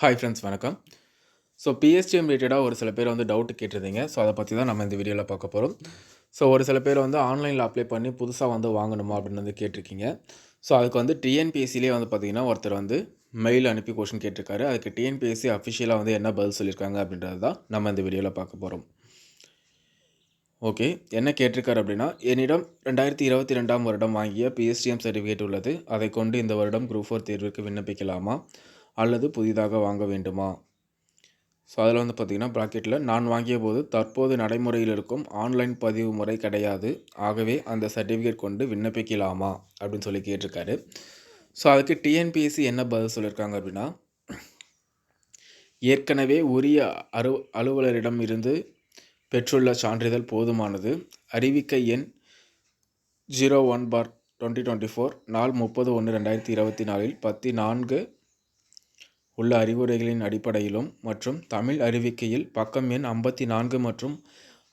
Hi friends வணக்கம். So PSTM ரிலேட்டடாக ஒரு சில பேர் வந்து டவுட் கேட்டிருந்தீங்க. ஸோ அதை பற்றி தான் நம்ம இந்த வீடியோவில் பார்க்க போகிறோம் ஸோ ஒரு சில பேர் வந்து ஆன்லைனில் அப்ளை பண்ணி புதுசாக வந்து வாங்கணுமா அப்படின்னு வந்து கேட்டிருக்கீங்க. ஸோ அதுக்கு வந்து டிஎன்பிஎஸ்சிலே வந்து பார்த்திங்கன்னா ஒருத்தர் வந்து மெயில் அனுப்பி கொஷின் கேட்டிருக்காரு. அதுக்கு டிஎன்பிஎஸ்சி அஃபிஷியலாக வந்து என்ன பதில் சொல்லியிருக்காங்க அப்படின்றது தான் நம்ம இந்த வீடியோவில் பார்க்க போகிறோம் ஓகே என்ன கேட்டிருக்காரு அப்படின்னா என்னிடம் ரெண்டாயிரத்தி இருபத்தி ரெண்டாம் வருடம் வாங்கிய பிஎஸ்டிஎம் சர்டிஃபிகேட் உள்ளது. அதை கொண்டு இந்த வருடம் குரூப் ஃபோர் தேர்விற்கு விண்ணப்பிக்கலாமா? அல்லது புதிதாக வாங்க வேண்டுமா? ஸோ அதில் வந்து பார்த்திங்கன்னா ப்ராக்கெட்டில் நான் வாங்கிய போது தற்போது நடைமுறையில் இருக்கும் ஆன்லைன் பதிவு முறை கிடையாது. ஆகவே அந்த சர்டிஃபிகேட் கொண்டு விண்ணப்பிக்கலாமா? அப்படின்னு சொல்லி கேட்டிருக்காரு. ஸோ அதுக்கு டிஎன்பிஎஸ்சி என்ன பதில் சொல்லியிருக்காங்க அப்படின்னா ஏற்கனவே உரிய அரு அலுவலரிடம் இருந்து பெற்றுள்ள சான்றிதழ் போதுமானது. அறிவிக்கை எண் zero one four twenty twenty four நாள் முப்பது ஒன்று ரெண்டாயிரத்தி இருபத்தி நாலில் பத்தி நான்கு உள்ள அறிவுரைகளின் அடிப்படையிலும் மற்றும் தமிழ் அறிவிக்கையில் பக்கம் எண் ஐம்பத்தி நான்கு மற்றும்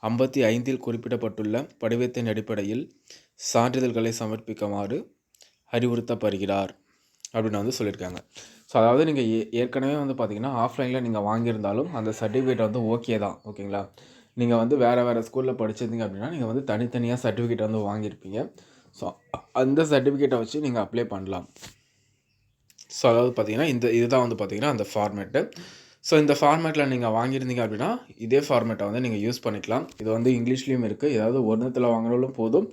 ஐம்பத்தி ஐந்தில் குறிப்பிடப்பட்டுள்ள படிவத்தின் அடிப்படையில் சான்றிதழ்களை சமர்ப்பிக்குமாறு அறிவுறுத்தப்படுகிறார் அப்படின்னு வந்து சொல்லியிருக்காங்க. ஸோ அதாவது நீங்கள் ஏ ஏற்கனவே வந்து பார்த்தீங்கன்னா ஆஃப்லைனில் நீங்கள் வாங்கியிருந்தாலும் அந்த சர்டிஃபிகேட் வந்து ஓகே தான் ஓகேங்களா நீங்கள் வந்து வேறு வேறு ஸ்கூலில் படிச்சிருந்தீங்க அப்படின்னா நீங்கள் வந்து தனித்தனியாக சர்டிஃபிகேட் வந்து வாங்கியிருப்பீங்க. ஸோ அந்த சர்டிஃபிகேட்டை வச்சு நீங்கள் அப்ளை பண்ணலாம். ஸோ அதாவது பார்த்தீங்கன்னா இந்த இதுதான் வந்து பார்த்தீங்கன்னா அந்த ஃபார்மேட்டு ஸோ இந்த ஃபார்மேட்டில் நீங்கள் வாங்கியிருந்தீங்க அப்படின்னா இதே ஃபார்மேட்டை வந்து நீங்கள் யூஸ் பண்ணிக்கலாம். இது வந்து இங்கிலீஷ்லேயும் இருக்குது ஏதாவது ஒன்றுத்தில் வாங்கினாலும் போதும்.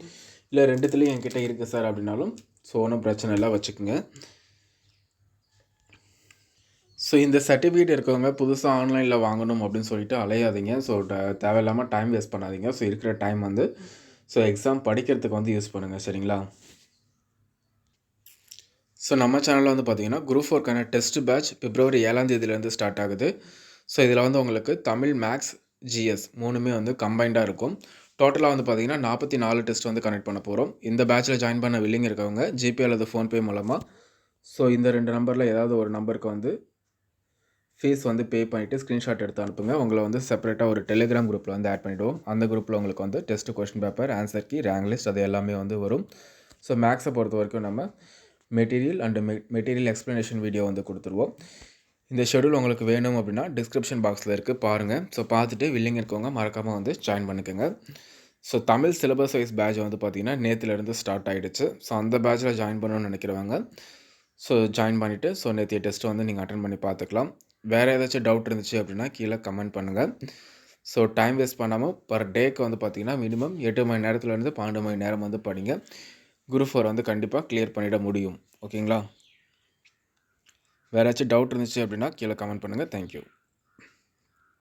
இல்லை ரெண்டுத்துலேயும் என்கிட்ட இருக்குது சார் அப்படின்னாலும் ஸோ ஒன்றும் பிரச்சனை இல்லை வச்சுக்கோங்க. ஸோ இந்த சர்டிஃபிகேட் இருக்கவங்க புதுசாக ஆன்லைனில் வாங்கணும் அப்படின்னு சொல்லிட்டு அலையாதீங்க. ஸோ தேவையில்லாமல் டைம் வேஸ்ட் பண்ணாதீங்க. ஸோ இருக்கிற டைம் வந்து ஸோ எக்ஸாம் படிக்கிறதுக்கு வந்து யூஸ் பண்ணுங்கள் சரிங்களா? ஸோ நம்ம சேனலில் வந்து பார்த்தீங்கன்னா குரூப் ஃபோர்க்கான டெஸ்ட் பேட்ச் பிப்ரவரி ஏழாம் தேதியிலேருந்து ஸ்டார்ட் ஆகுது. ஸோ இதில் வந்து உங்களுக்கு தமிழ் மேக்ஸ் ஜிஎஸ் மூணுமே வந்து கம்பைண்டாக இருக்கும். டோட்டலாக வந்து பார்த்தீங்கன்னா நாற்பத்தி நாலு டெஸ்ட் வந்து கனெக்ட் பண்ண போகிறோம் இந்த பேட்சில் ஜாயின் பண்ண வில்லிங் இருக்கவங்க ஜிபே அல்லது ஃபோன்பே மூலமாக ஸோ இந்த ரெண்டு நம்பரில் ஏதாவது ஒரு நம்பருக்கு வந்து ஃபீஸ் வந்து பே பண்ணிவிட்டு ஸ்க்ரீன்ஷாட் எடுத்து அனுப்புங்க. உங்களை வந்து செப்பரேட்டாக ஒரு டெலிகிராம் குரூப்பில் வந்து ஆட் பண்ணிவிடுவோம் அந்த குரூப்பில் உங்களுக்கு வந்து test question paper answer key rank list அது எல்லாமே வந்து வரும். ஸோ மேக்ஸை பொறுத்த வரைக்கும் நம்ம மெட்டீரியல் அண்டு மெ மெட்டீரியல் எக்ஸ்ப்ளனேஷன் வீடியோ வந்து கொடுத்துருவோம். இந்த ஷெடியூல் உங்களுக்கு வேணும் அப்படின்னா டிஸ்கிரிப்ஷன் பாக்ஸில் இருக்குது பாருங்கள் ஸோ பார்த்துட்டு வில்லிங் இருக்கவங்க மறக்காமல் வந்து ஜாயின் பண்ணிக்கோங்க. So Tamil syllabus wise batch வந்து பார்த்திங்கன்னா நேற்றுலேருந்து ஸ்டார்ட் ஆகிடுச்சு ஸோ அந்த பேட்சில் ஜாயின் பண்ணணும்னு நினைக்கிறவங்க ஸோ ஜாயின் பண்ணிவிட்டு ஸோ நேற்றைய டெஸ்ட்டு வந்து நீங்கள் அட்டன் பண்ணி பார்த்துக்கலாம். வேறு ஏதாச்சும் டவுட் இருந்துச்சு அப்படின்னா கீழே கமெண்ட் பண்ணுங்கள் ஸோ டைம் வேஸ்ட் பண்ணாமல் பர் டேக்கு வந்து பார்த்திங்கன்னா மினிமம் எட்டு மணி நேரத்துலேருந்து பன்னெண்டு மணி நேரம் வந்து படிங்க. குரூப் ஃபோர் வந்து கண்டிப்பாக கிளியர் பண்ணிட முடியும். ஓகேங்களா? வேறு ஏதாச்சும் டவுட் இருந்துச்சு அப்படின்னா கீழே கமெண்ட் பண்ணுங்கள் தேங்க்யூ